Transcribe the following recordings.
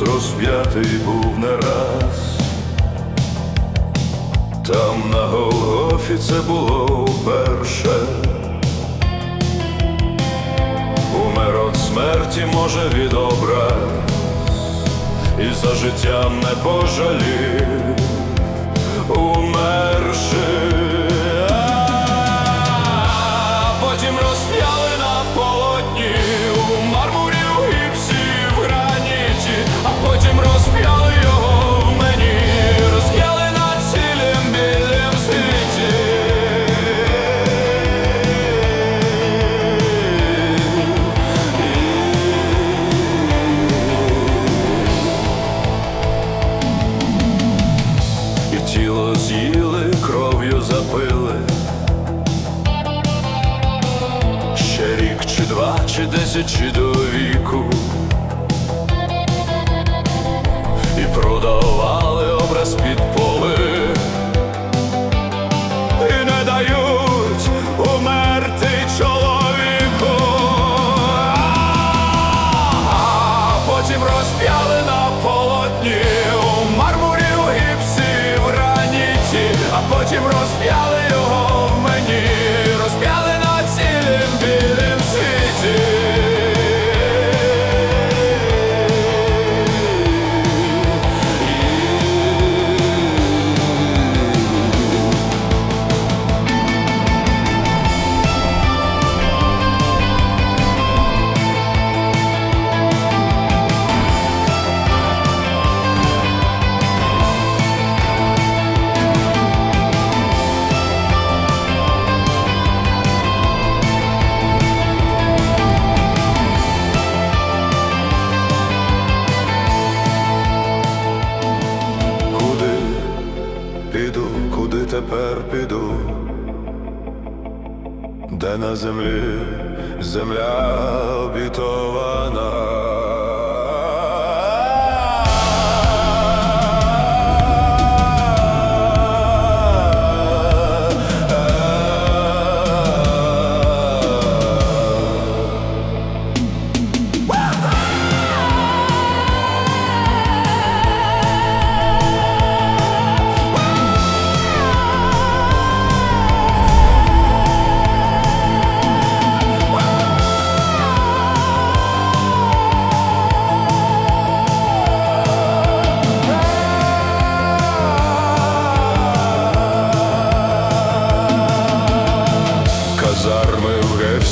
розп'ятий був не раз. Там на Голгофі це було вперше. Умер от смерті, може, від і за життям не пожалів, чи десять, чи до віку. Піду, куди тепер піду? Де на землі земля обітована?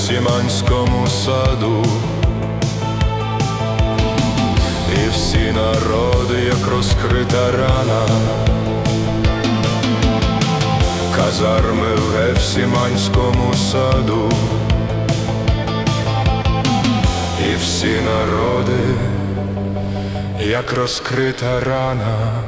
В Гефсіманському саду, і всі народи, як розкрита рана. Казарми в Гефсіманському саду, і всі народи, як розкрита рана.